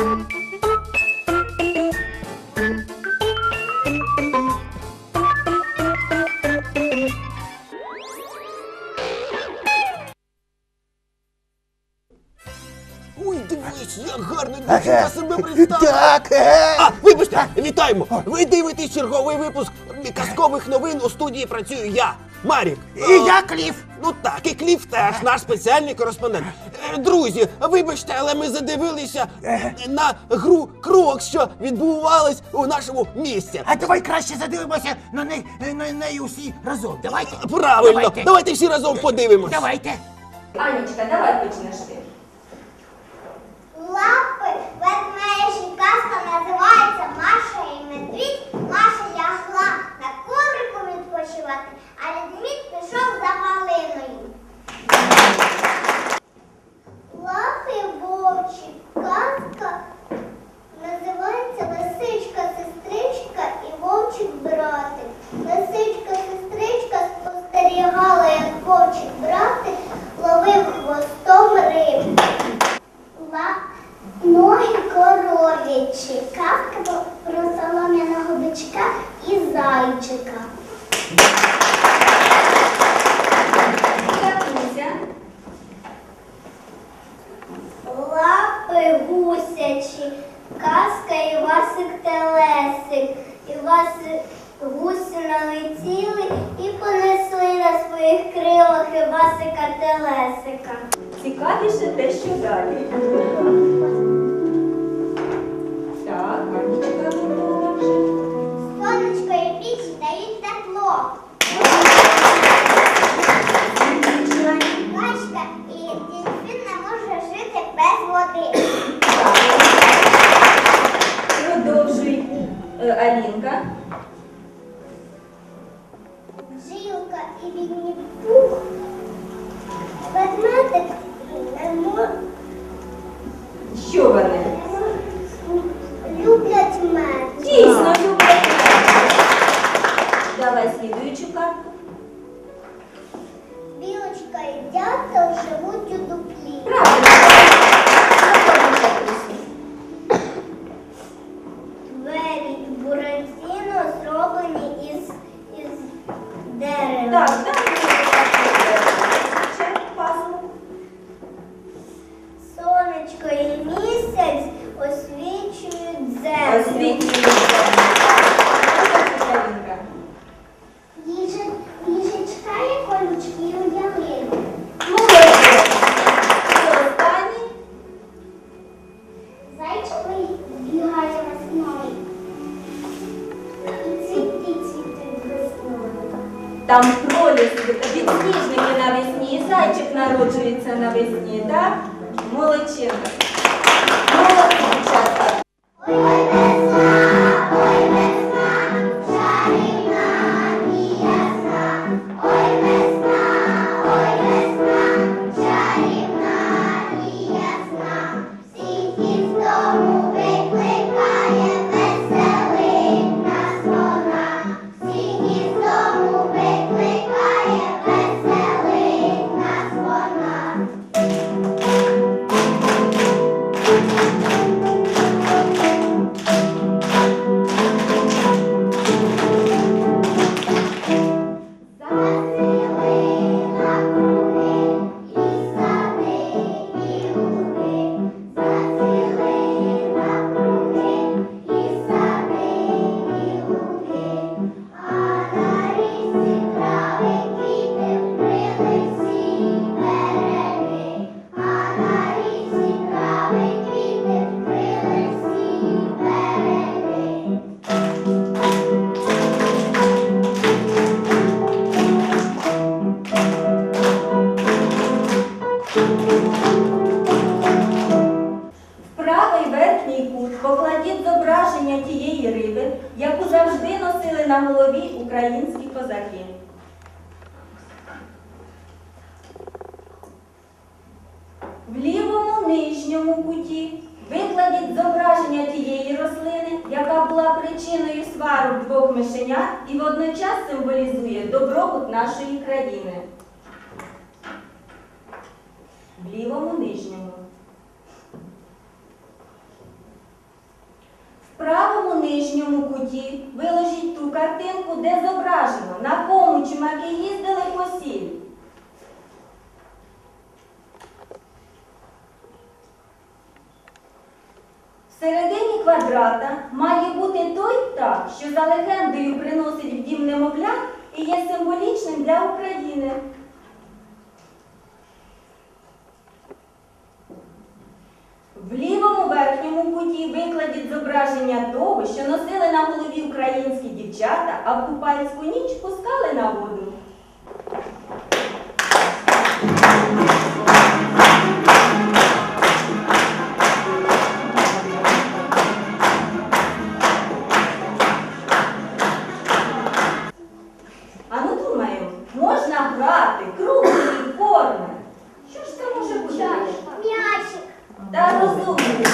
Ой, дивись, як гарно дівчинка себе представила. Так, е. А, вибачте, вітаємо! Ви дивитесь черговий випуск казкових новин. У студії працюю я, Марік. І я Кліф. Ну так, і Кліф теж наш спеціальний кореспондент. Е, Друзі, вибачте, але ми задивилися на гру крок, що відбувалась у нашому місті. А давай краще задивимося на неї на неї усі разом. Давайте. Правильно, Давайте. давайте всі разом подивимось. Давайте. Анечка, давай почнеш ти. Лапи ведмежі казка називається Маша і медвідь. Маша лягла казка про солом'яного бичка і зайчика. Лапи гусячі, казка Івасик Телесик. Івасик гуси налетіли і понесли на своїх крилах Івасика Телесика. Цікавіше те, що далі. І Вінні Пух. Ведмедик не мо- Що вони? Лівому нижньому куті викладіть зображення тієї рослини, яка була причиною сварок двох мишенят і водночас символізує добробут нашої країни. В лівому нижньому. В правому нижньому куті виложіть ту картинку, де зображено, на кому чумаки їздили по сіль. Квадрата має бути той птах, що за легендою приносить в дім немовля і є символічним для України. В лівому верхньому куті викладіть зображення того, що носили на голові українські дівчата, а в купальську ніч пускали на воду. Що ж це може бути? М'ячик. Та розумний.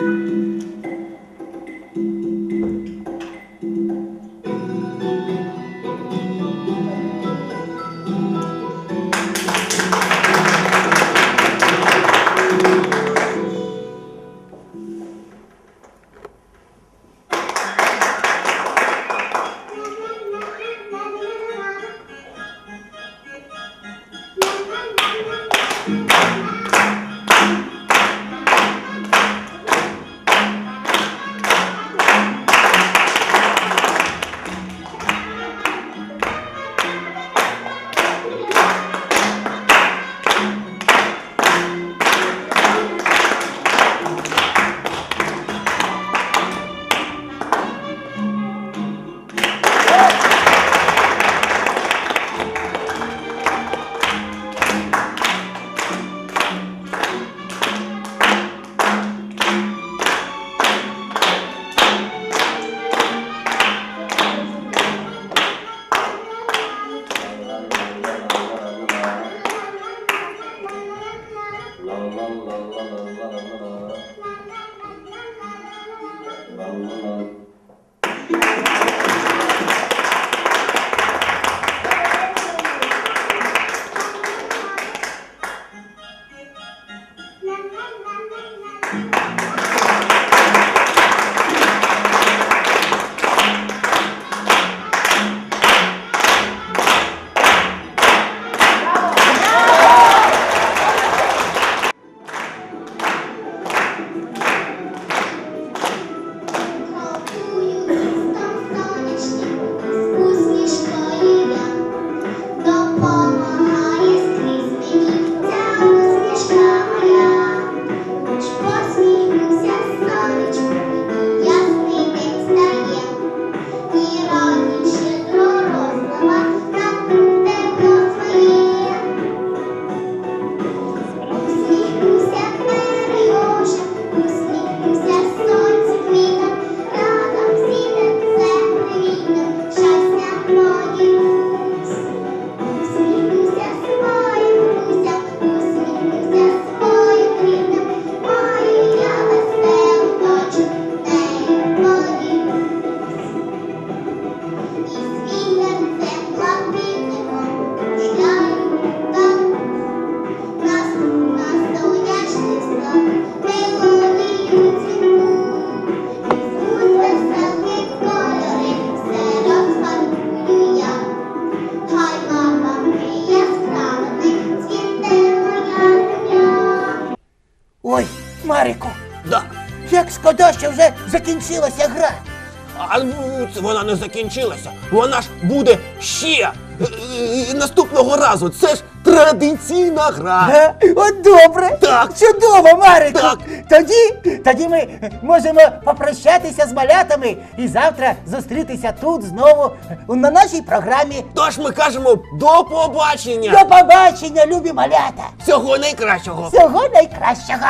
Música Bye. І Марику, Да. як шкода, що вже закінчилася гра. А ну, це вона не закінчилася. Вона ж буде ще. Е, е, Наступного разу. Це ж традиційна гра. Е, От добре. Так. Чудово, Марику. Так. Тоді, тоді ми можемо попрощатися з малятами і завтра зустрітися тут знову на нашій програмі. Тож ми кажемо до побачення. До побачення, любі малята! Всього найкращого. Всього найкращого!